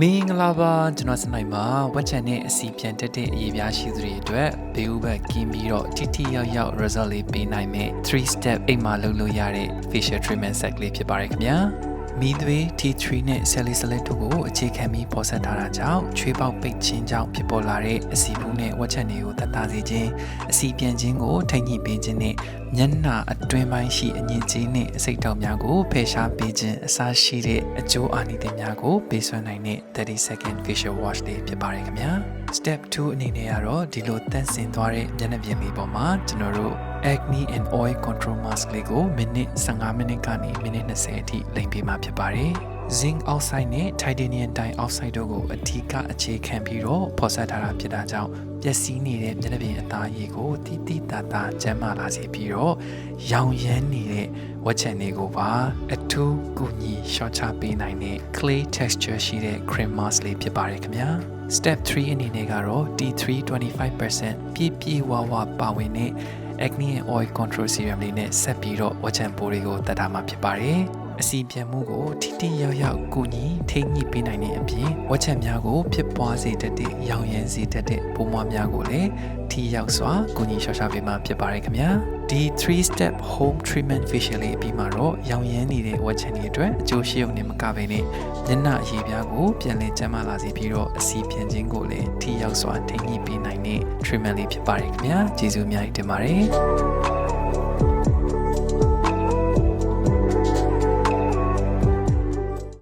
မင်္ဂလာပါကျွန်တော်စနိုင်ပါဝက်ချန်နဲ့အစီပြန်တက်တဲ့အရေးပြားရှိသူတွေအတွက်ဘေးဥပတ်ကင်းပြီးတော့တိတိရောက်ရောက် result လေးပေးနိုင်မယ်3 step အိမ်မှာလုပ်လို့ရတဲ့ facial treatment set လေးဖြစ်ပါတယ်ခင်ဗျာ မီးသွေး T3 နဲ့ salicylic တို့ကိုအခြေခံပြီးပေါ်ဆက်ထားတာကြောင့်ချွေးပေါက်ပိတ်ခြင်းကြောင့်ဖြစ်ပေါ်လာတဲ့အစီဘူးနဲ့ဝက်ချန်တွေကိုတတ်တာစေခြင်းအစီပြန်ခြင်းကိုထိန်းညှိပေးခြင်းနဲ့မျက်နှာအတွင်းပိုင်းရှိအငြင်းကြီးနဲ့အစိတ်တောက်များကိုဖယ်ရှားပေးခြင်းအစားရှိတဲ့အကျိုးအာနိသင်များကိုပေးစွမ်းနိုင်တဲ့30 second facial wash လေးဖြစ်ပါတယ်ခင်ဗျာ step 2အနေနဲ့ကတော့ဒီလိုတန့်စင်သွားတဲ့မျက်နှာပြင်လေးပေါ်မှာကျွန်တော်တို့ acne and oil control mask လေးကိုမိနစ်15မိနစ်ကနေမိနစ်20အထိလိမ်ပေးမှာဖြစ်ပါတယ် zinc oxide နဲ့ titanium dioxide တို့ကိုအထူးကအခြေခံပြီးတော့ဖော်ဆက်ထားတာဖြစ်တာကြောင့်ပျက်စီးနေတဲ့မျက်နှာပြင်အသားရည်ကိုတိတိတတ်တာကျန်းမာလာစေပြီးတော့ရောင်ရမ်းနေတဲ့ဝက်ချန်တွေကိုပါအထူးကူညီရှော့ချပေးနိုင်တဲ့ clay texture ရှိတဲ့ cream mask လေးဖြစ်ပါတယ်ခင်ဗျာ step 3အနေနဲ့ကတော့ T3 25%ပြည့်ပြည့်ဝဝပါဝင်တဲ့ acne and oil control serum လေးနဲ့ဆက်ပြီးတော့ဝက်ချန်ပိုးတွေကိုတတ်တာမှာဖြစ်ပါတယ် အစီပြန်မှုကိုထိထိရောက်ရောက်ကူညီထိန်းညှိပေးနိုင်တဲ့အပြင်ဝက်ချန်များကိုဖြစ်ပွားစေတတ်တဲ့ရောင်ရမ်းစေတတ်တဲ့ပိုးမွှားများကိုလည်းထိရောက်စွာကူညီရှော့ချပေးမှာဖြစ်ပါတယ်ခင်ဗျာဒီ3 step home treatment facial လေးအပြီးမှာတော့ရောင်ရမ်းနေတဲ့ဝက်ချန်တွေအတွက်အကျိုးရှိုံနဲ့မကဘဲနဲ့မျက်နှာအရည်ပြားကိုပြန်လည်ကျန်းမာလာစေပြီးတော့အစီပြန်ခြင်းကိုလည်းထိရောက်စွာထိန်းညှိပေးနိုင်တဲ့ treatment လေးဖြစ်ပါတယ်ခင်ဗျာကျေးဇူးအများကြီးတင်ပါတယ်